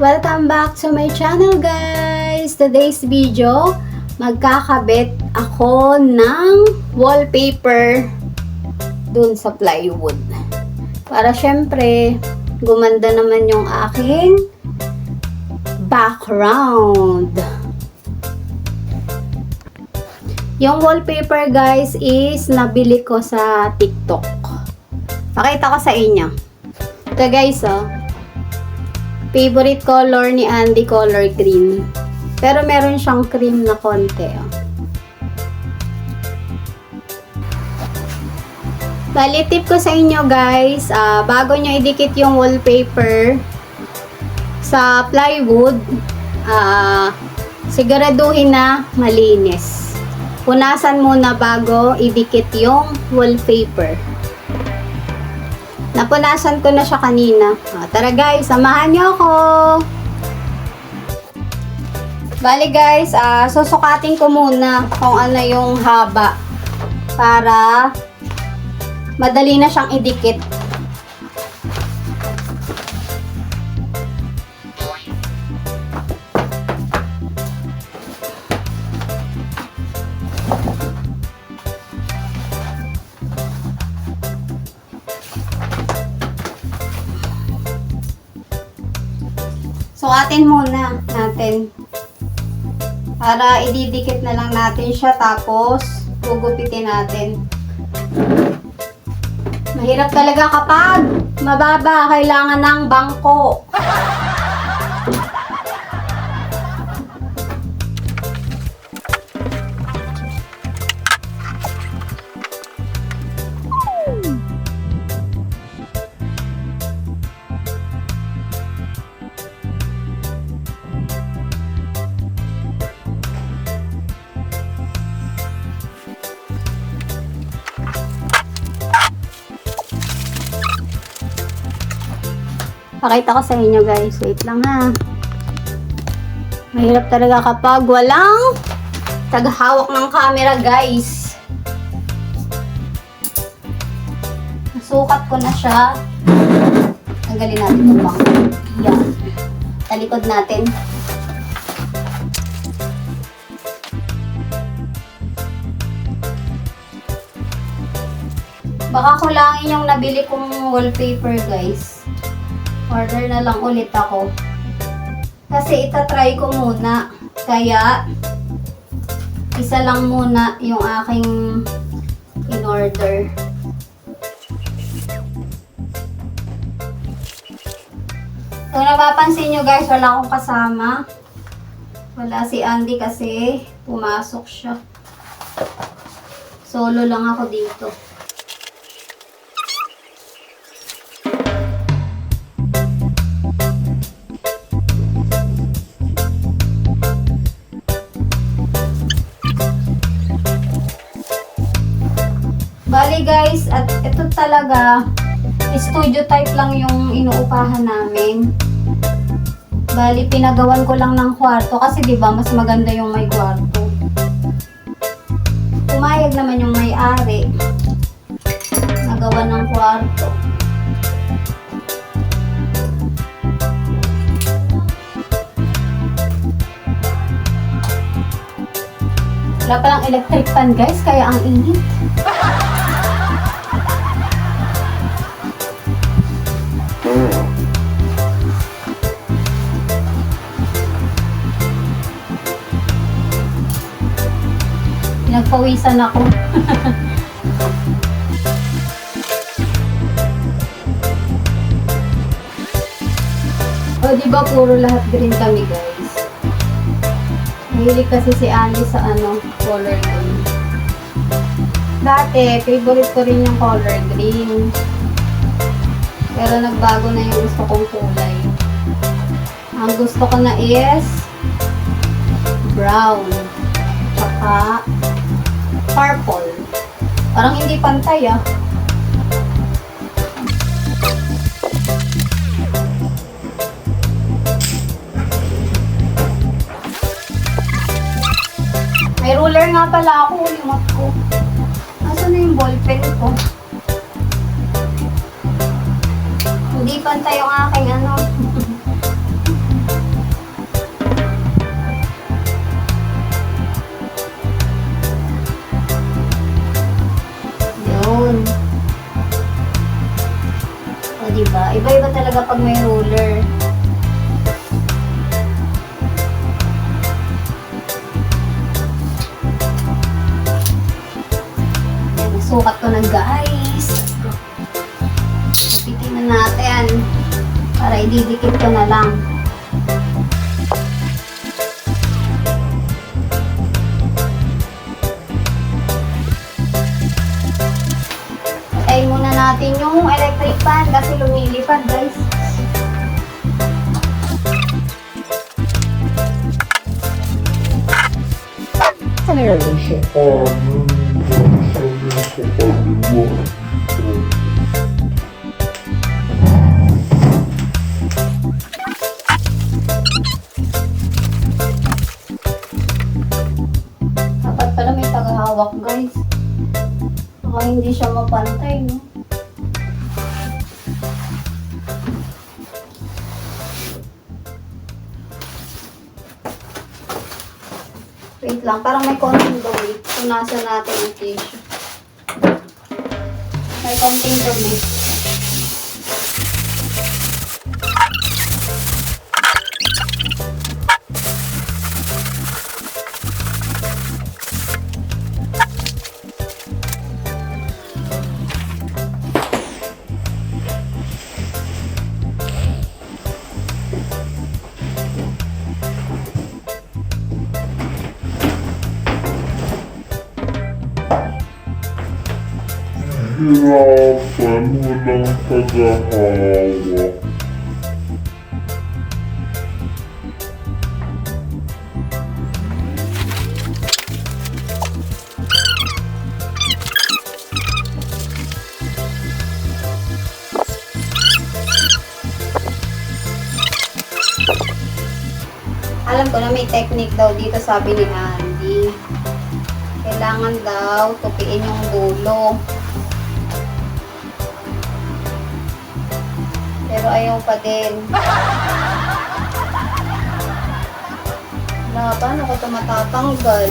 Welcome back to my channel guys! Today's video, magkakabit ako ng wallpaper dun sa plywood. Para syempre, gumanda naman yung aking background. Yung wallpaper guys is nabili ko sa TikTok. Pakita ko sa inyo. Ito guys oh. Favorite color ni Andy, color green. Pero meron siyang cream na konti. Oh. Bali, tip ko sa inyo guys, ah, bago nyo idikit yung wallpaper sa plywood, ah, siguraduhin na malinis. Punasan muna bago idikit yung wallpaper. Napunasan ko na siya kanina. Ah, tara guys, samahan nyo ako! Bali guys, ah, susukatin ko muna kung ano yung haba para madali na siyang idikit. Sukatin muna natin. Para ididikit na lang natin siya tapos gugupitin natin. Mahirap talaga kapag mababa, kailangan ng bangko. Pakita ko sa inyo guys. Wait lang ha. Mahirap talaga kapag walang taghawak ng camera guys. Nasukat ko na siya. Tanggalin natin yung bang. Yan. Talikod natin. Baka kulangin yung nabili kong wallpaper guys order na lang ulit ako. Kasi itatry ko muna. Kaya, isa lang muna yung aking in-order. Kung napapansin nyo guys, wala akong kasama. Wala si Andy kasi pumasok siya. Solo lang ako dito. Bali guys, at ito talaga, studio type lang yung inuupahan namin. Bali, pinagawan ko lang ng kwarto kasi 'di ba mas maganda yung may kwarto. Pumayag naman yung may-ari. Nagawa ng kwarto. Wala palang electric fan guys, kaya ang init. Pinagpawisan ako. o, di ba puro lahat green kami, guys? Mahilig kasi si Andy sa ano, color green. Dati, favorite ko rin yung color green. Pero nagbago na yung gusto kong kulay. Ang gusto ko na is brown. Tsaka purple. Parang hindi pantay ah. May ruler nga pala ako, limot ko. Nasaan na yung ballpen ko? Hindi pantay yung aking ano. Nasukat ko na guys. Pipitin na natin. Para ididikit ko na lang. Patayin muna natin yung electric fan kasi lumilipad guys. sa sa kaliwa. Dapat pala may tagahawak guys. Baka hindi siya mapantay no. Wait lang, parang may konting dumi. Punasan natin yung tissue. May konting dumi. Hirapan, walang tagahawak. Alam ko na may technique daw dito sabi ni Andy. Kailangan daw tupiin yung dulo. Pero ayaw pa din. Wala, paano ko ito matatanggal?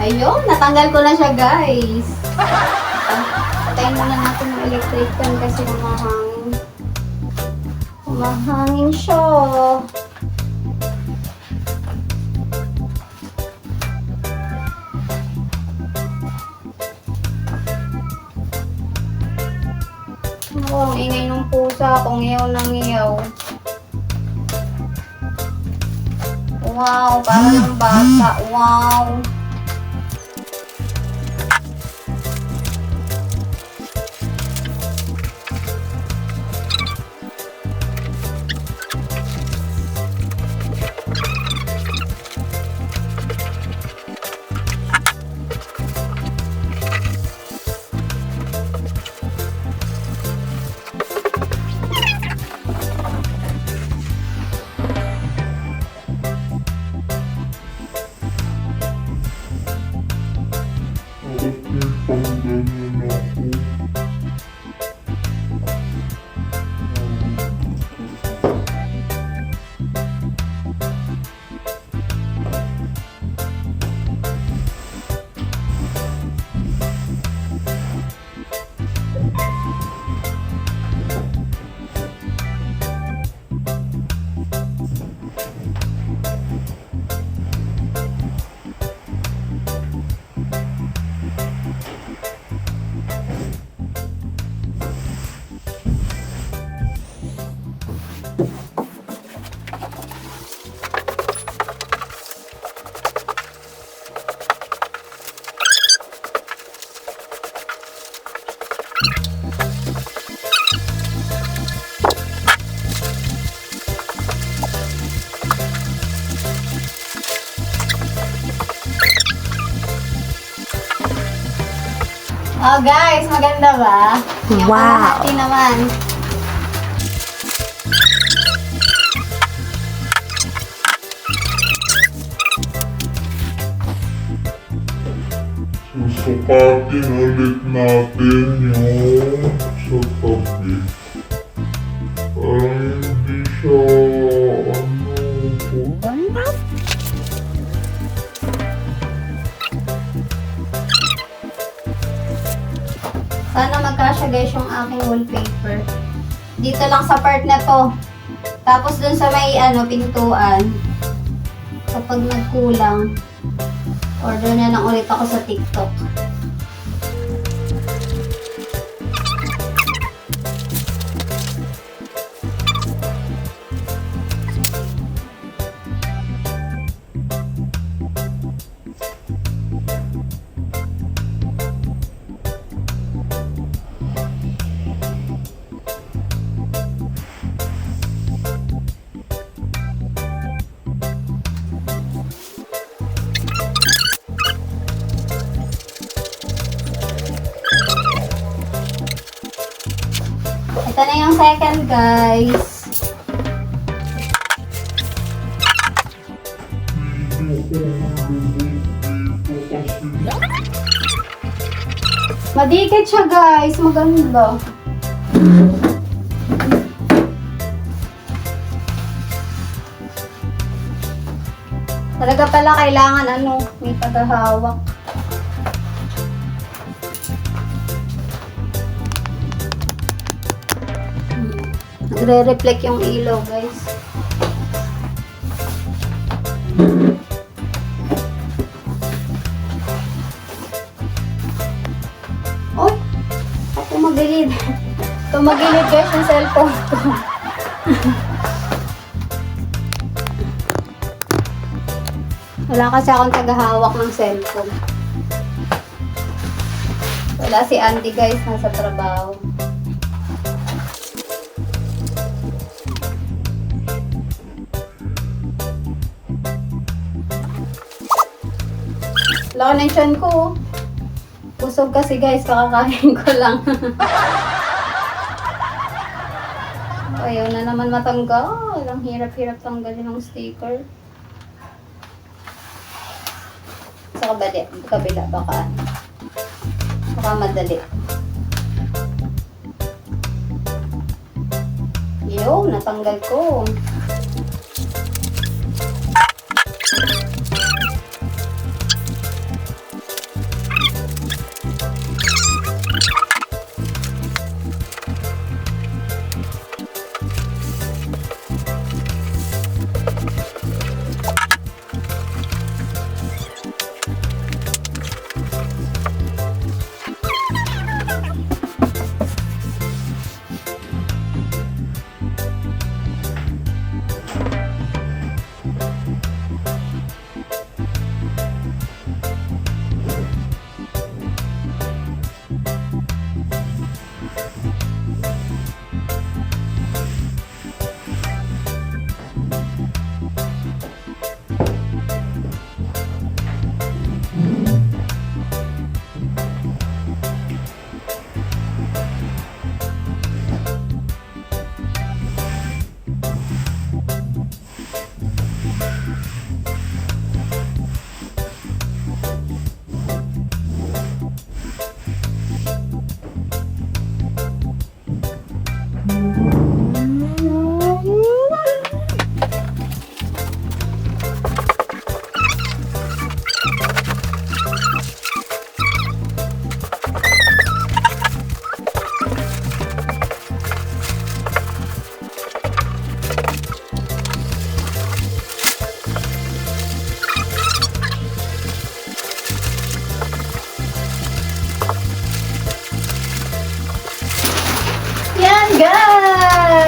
Ayun, natanggal ko na siya guys. Patayin muna natin yung electric fan kasi humahangin. Humahangin siya. Ang ingay ng pusa. Kung iyaw ng iyaw. Wow, parang ng bata. Wow. Oh guys, maganda ba? Yung Wow. kalahati naman. Susukatin ulit natin yung sa tabi. Parang hindi siya, aking wallpaper. Dito lang sa part na to. Tapos dun sa may ano, pintuan. Kapag nagkulang, order na lang ulit ako sa TikTok. Guys. Madikit siya, guys. Maganda. Talaga pala kailangan ano, may paghahawak. Nagre-reflect yung ilaw, guys. Oy! Tumagilid. Tumagilid guys yung cellphone ko. Wala kasi akong tagahawak ng cellphone. Wala si Andy guys, nasa trabaho. Na yung tiyan ko. oh. Busog kasi guys, kakakain ko lang. Ayaw na naman matanggal. Ang hirap-hirap tanggalin ng sticker. Sa kabali, kabila baka. Baka madali. Yo, natanggal ko.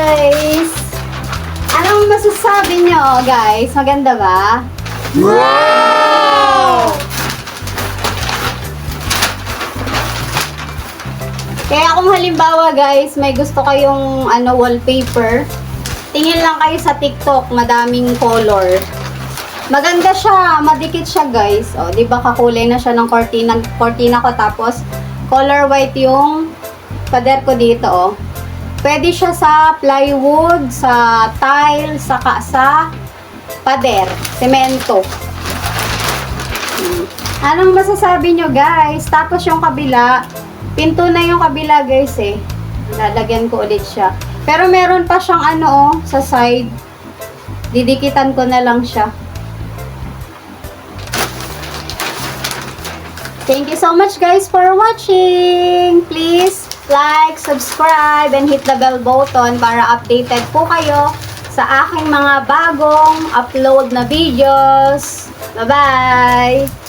Guys! Anong masasabi nyo, guys? Maganda ba? Wow! Kaya kung halimbawa, guys, may gusto kayong ano, wallpaper, tingin lang kayo sa TikTok, madaming color. Maganda siya, madikit siya, guys. O, di ba kakulay na siya ng cortina, cortina ko tapos color white yung pader ko dito, oh. Pwede siya sa plywood, sa tile, sa ka, sa pader, semento. Anong masasabi nyo, guys? Tapos yung kabila, pinto na yung kabila, guys, eh. Lalagyan ko ulit siya. Pero meron pa siyang ano, oh, sa side. Didikitan ko na lang siya. Thank you so much guys for watching. Please like, subscribe, and hit the bell button para updated po kayo sa aking mga bagong upload na videos. Bye-bye!